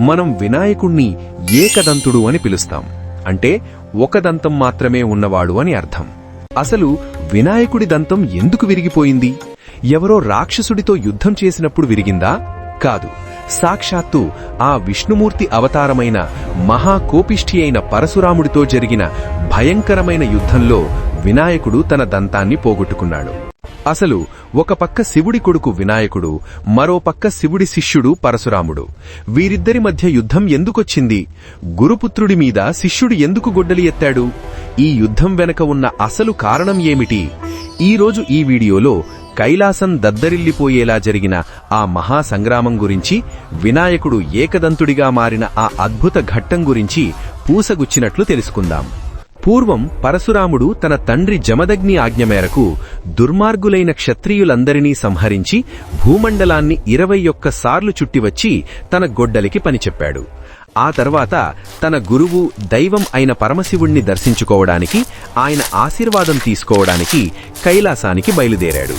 మనం వినాయకుణ్ణి ఏకదంతుడు అని పిలుస్తాం. అంటే ఒక దంతం మాత్రమే ఉన్నవాడు అని అర్థం. అసలు వినాయకుడి దంతం ఎందుకు విరిగిపోయింది? ఎవరో రాక్షసుడితో యుద్ధం చేసినప్పుడు విరిగిందా? కాదు. సాక్షాత్తు ఆ విష్ణుమూర్తి అవతారమైన మహాకోపిష్ఠి అయిన పరశురాముడితో జరిగిన భయంకరమైన యుద్ధంలో వినాయకుడు తన దంతాన్ని పోగొట్టుకున్నాడు. అసలు ఒక పక్క శివుడి కొడుకు వినాయకుడు మరో పక్క శివుడి శిష్యుడు పరశురాముడు. వీరిద్దరి మధ్య యుద్ధం ఎందుకొచ్చింది? గురుపుత్రుడి మీద శిష్యుడు ఎందుకు గొడ్డలి ఎత్తాడు? ఈ యుద్ధం వెనక ఉన్న అసలు కారణం ఏమిటి? ఈరోజు ఈ వీడియోలో కైలాసం దద్దరిల్లిపోయేలా జరిగిన ఆ మహాసంగ్రామం గురించి వినాయకుడు ఏకదంతుడిగా మారిన ఆ అద్భుత ఘట్టం గురించి పూసగుచ్చినట్లు తెలుసుకుందాం. పూర్వం పరశురాముడు తన తండ్రి జమదగ్ని ఆజ్ఞ మేరకు దుర్మార్గులైన క్షత్రియులందరినీ సంహరించి భూమండలాన్ని ఇరవై ఒక్కసార్లు చుట్టివచ్చి తన గొడ్డలికి పనిచెప్పాడు. ఆ తర్వాత తన గురువు దైవం అయిన పరమశివుణ్ణి దర్శించుకోవడానికి ఆయన ఆశీర్వాదం తీసుకోవడానికి కైలాసానికి బయలుదేరాడు.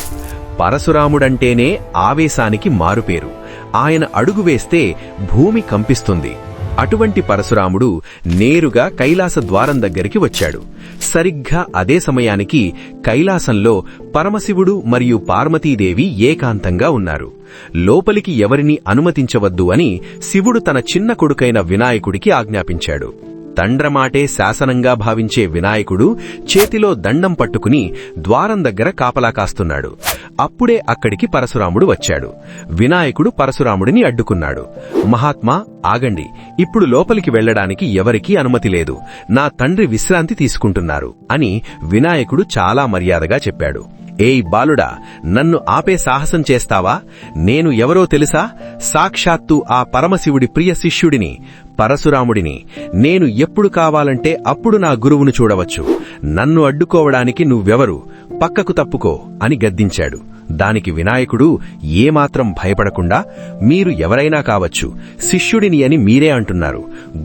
పరశురాముడంటేనే ఆవేశానికి మారుపేరు. ఆయన అడుగు వేస్తే భూమి కంపిస్తుంది. అటువంటి పరశురాముడు నేరుగా కైలాస ద్వారం దగ్గరికి వచ్చాడు. సరిగ్గా అదే సమయానికి కైలాసంలో పరమశివుడు మరియు పార్వతీదేవి ఏకాంతంగా ఉన్నారు. లోపలికి ఎవరినీ అనుమతించవద్దు అని శివుడు తన చిన్న కొడుకైన వినాయకుడికి ఆజ్ఞాపించాడు. తండ్రమాటే శాసనంగా భావించే వినాయకుడు చేతిలో దండం పట్టుకుని ద్వారం దగ్గర కాపలా కాస్తున్నాడు. అప్పుడే అక్కడికి పరశురాముడు వచ్చాడు. వినాయకుడు పరశురాముడిని అడ్డుకున్నాడు. మహాత్మా ఆగండి. ఇప్పుడు లోపలికి వెళ్ళడానికి ఎవరికీ అనుమతి లేదు. నా తండ్రి విశ్రాంతి తీసుకుంటున్నారు అని వినాయకుడు చాలా మర్యాదగా చెప్పాడు. ఏయ్ బాలుడా నన్ను ఆపే సాహసం చేస్తావా? నేను ఎవరో తెలుసా? సాక్షాత్తు ఆ పరమశివుడి ప్రియ శిష్యుడిని పరశురాముడిని. నేను ఎప్పుడు కావాలంటే అప్పుడు నా గురువును చూడవచ్చు. నన్ను అడ్డుకోవడానికి నువ్వెవరు? పక్కకు తప్పుకో అని గద్దించాడు. దానికి వినాయకుడు ఏమాత్రం భయపడకుండా మీరు ఎవరైనా కావచ్చు శిష్యుడిని అని మీరే అంటున్నారు.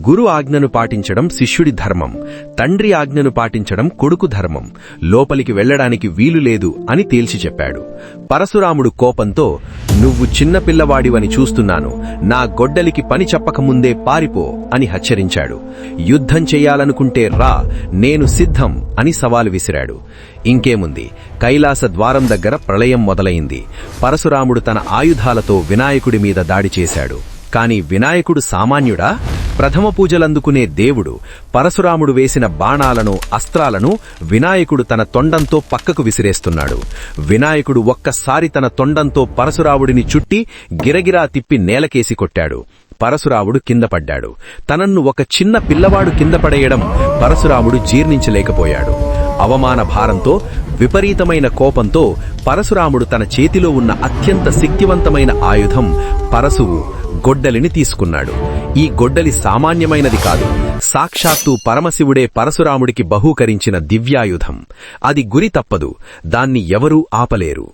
గురు ఆజ్ఞను పాటించడం శిష్యుడి ధర్మం. తండ్రి ఆజ్ఞను పాటించడం కొడుకు ధర్మం. లోపలికి వెళ్ళడానికి వీలు లేదు అని తేల్చి చెప్పాడు. పరశురాముడు కోపంతో నువ్వు చిన్నపిల్లవాడివని చూస్తున్నాను. నా గొడ్డలికి పని చెప్పకముందే పారిపో అని హెచ్చరించాడు. యుద్ధం చెయ్యాలనుకుంటే రా నేను సిద్ధం అని సవాలు విసిరాడు. ఇంకేముంది? కైలాస ద్వారం దగ్గర ప్రళయం మొదలైంది. పరశురాముడు తన ఆయుధాలతో వినాయకుడి మీద దాడి చేశాడు. కాని వినాయకుడు సామాన్యుడా? ప్రథమ పూజలందుకునే దేవుడు పరశురాముడు వేసిన బాణాలను అస్త్రాలను వినాయకుడు తన తొండంతో పక్కకు విసిరేస్తున్నాడు. వినాయకుడు ఒక్కసారి తన తొండంతో పరశురాముడిని చుట్టి గిరగిరా తిప్పి నేలకేసి కొట్టాడు. పరశురాముడు కింద పడ్డాడు. తనన్ను ఒక చిన్న పిల్లవాడు కింద పడేయడం పరశురాముడు జీర్ణించలేకపోయాడు. అవమాన భారంతో విపరీతమైన కోపంతో పరశురాముడు తన చేతిలో ఉన్న అత్యంత శక్తివంతమైన ఆయుధం పరశువు గొడ్డలిని తీసుకున్నాడు. ఈ గొడ్డలి సామాన్యమైనది కాదు. సాక్షాత్తు పరమశివుడే పరశురాముడికి బహూకరించిన దివ్యాయుధం. అది గురి తప్పదు. దాన్ని ఎవరూ ఆపలేరు.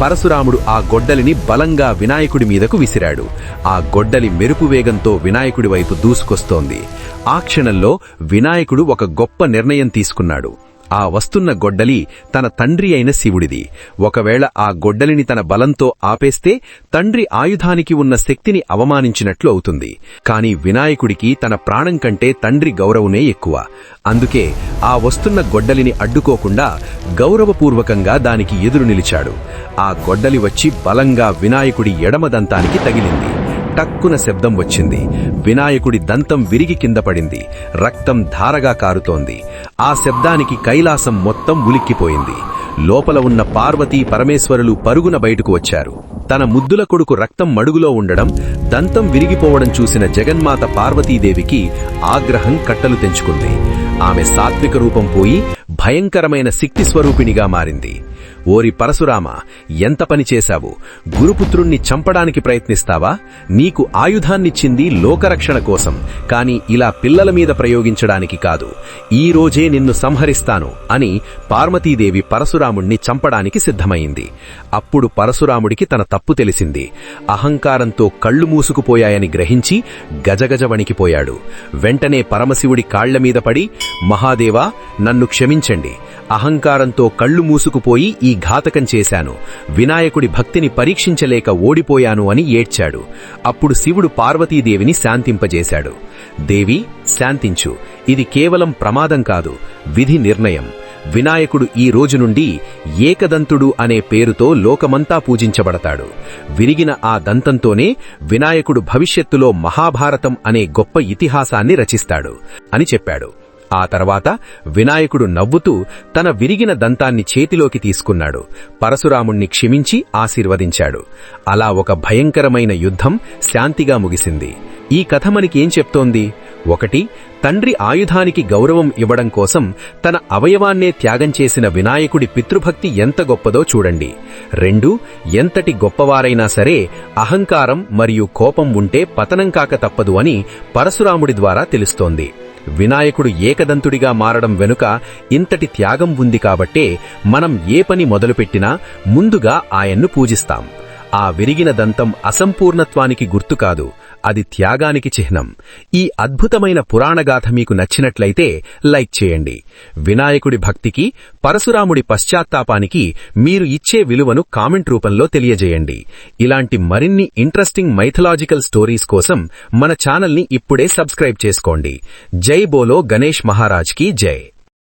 పరశురాముడు ఆ గొడ్డలిని బలంగా వినాయకుడి మీదకు విసిరాడు. ఆ గొడ్డలి మెరుపు వేగంతో వినాయకుడి వైపు దూసుకొస్తోంది. ఆ క్షణంలో వినాయకుడు ఒక గొప్ప నిర్ణయం తీసుకున్నాడు. ఆ వస్తున్న గొడ్డలి తన తండ్రి అయిన శివుడిది. ఒకవేళ ఆ గొడ్డలిని తన బలంతో ఆపేస్తే తండ్రి ఆయుధానికి ఉన్న శక్తిని అవమానించినట్లు అవుతుంది. కాని వినాయకుడికి తన ప్రాణం కంటే తండ్రి గౌరవమే ఎక్కువ. అందుకే ఆ వస్తున్న గొడ్డలిని అడ్డుకోకుండా గౌరవపూర్వకంగా దానికి ఎదురు నిలిచాడు. ఆ గొడ్డలి వచ్చి బలంగా వినాయకుడి ఎడమదంతానికి తగిలింది. టక్కున శబ్దం వచ్చింది. వినాయకుడి దంతం విరిగి కింద పడింది. రక్తం ధారగా కారుతోంది. ఆ శబ్దానికి కైలాసం మొత్తం ఉలిక్కిపోయింది. లోపల ఉన్న పార్వతీ పరమేశ్వరులు పరుగున బయటకు వచ్చారు. తన ముద్దుల కొడుకు రక్తం మడుగులో ఉండడం దంతం విరిగిపోవడం చూసిన జగన్మాత పార్వతీదేవికి ఆగ్రహం కట్టలు తెంచుకుంది. ఆమె సాత్విక రూపం పోయి భయంకరమైన శక్తి స్వరూపిణిగా మారింది. ఓరి పరశురామ ఎంత పని చేశావు? గురుపుత్రుణ్ణి చంపడానికి ప్రయత్నిస్తావా? నీకు ఆయుధాన్నిచ్చింది లోకరక్షణ కోసం కాని ఇలా పిల్లల మీద ప్రయోగించడానికి కాదు. ఈ రోజే నిన్ను సంహరిస్తాను అని పార్వతీదేవి పరశురాముణ్ణి చంపడానికి సిద్ధమైంది. అప్పుడు పరశురాముడికి తన తప్పు తెలిసింది. అహంకారంతో కళ్ళు మూసుకుపోయాయని గ్రహించి గజగజ వణికిపోయాడు. వెంటనే పరమశివుడి కాళ్ళ మీద పడి మహాదేవా నన్ను క్షమించండి. అహంకారంతో కళ్ళు మూసుకుపోయి ఈ ఘాతకం చేశాను. వినాయకుడి భక్తిని పరీక్షించలేక ఓడిపోయాను అని ఏడ్చాడు. అప్పుడు శివుడు పార్వతీదేవిని శాంతింపజేశాడు. దేవి శాంతించు. ఇది కేవలం ప్రమాదం కాదు విధి నిర్ణయం. వినాయకుడు ఈ రోజు నుండి ఏకదంతుడు అనే పేరుతో లోకమంతా పూజించబడతాడు. విరిగిన ఆ దంతంతోనే వినాయకుడు భవిష్యత్తులో మహాభారతం అనే గొప్ప ఇతిహాసాన్ని రచిస్తాడు అని చెప్పాడు. ఆ తర్వాత వినాయకుడు నవ్వుతూ తన విరిగిన దంతాన్ని చేతిలోకి తీసుకున్నాడు. పరశురాముణ్ణి క్షమించి ఆశీర్వదించాడు. అలా ఒక భయంకరమైన యుద్ధం శాంతిగా ముగిసింది. ఈ కథ మనకేం చెప్తోంది? ఒకటి తండ్రి ఆయుధానికి గౌరవం ఇవ్వడం కోసం తన అవయవాన్నే త్యాగం చేసిన వినాయకుడి పితృభక్తి ఎంత గొప్పదో చూడండి. రెండు ఎంతటి గొప్పవారైనా సరే అహంకారం మరియు కోపం ఉంటే పతనం కాక తప్పదు అని పరశురాముడి ద్వారా తెలుస్తోంది. వినాయకుడు ఏకదంతుడిగా మారడం వెనుక ఇంతటి త్యాగం ఉంది కాబట్టే మనం ఏ పని మొదలుపెట్టినా ముందుగా ఆయన్ను పూజిస్తాం. ఆ విరిగిన దంతం అసంపూర్ణత్వానికి గుర్తు కాదు. అది త్యాగానికి చిహ్నం. ఈ అద్భుతమైన పురాణగాథ మీకు నచ్చినట్లయితే లైక్ చేయండి. వినాయకుడి భక్తికి పరశురాముడి పశ్చాత్తాపానికి మీరు ఇచ్చే విలువను కామెంట్ రూపంలో తెలియజేయండి. ఇలాంటి మరిన్ని ఇంట్రెస్టింగ్ మైథలాజికల్ స్టోరీస్ కోసం మన ఛానల్ని ఇప్పుడే సబ్స్క్రైబ్ చేసుకోండి. జై బోలో గణేష్ మహారాజ్కి జై.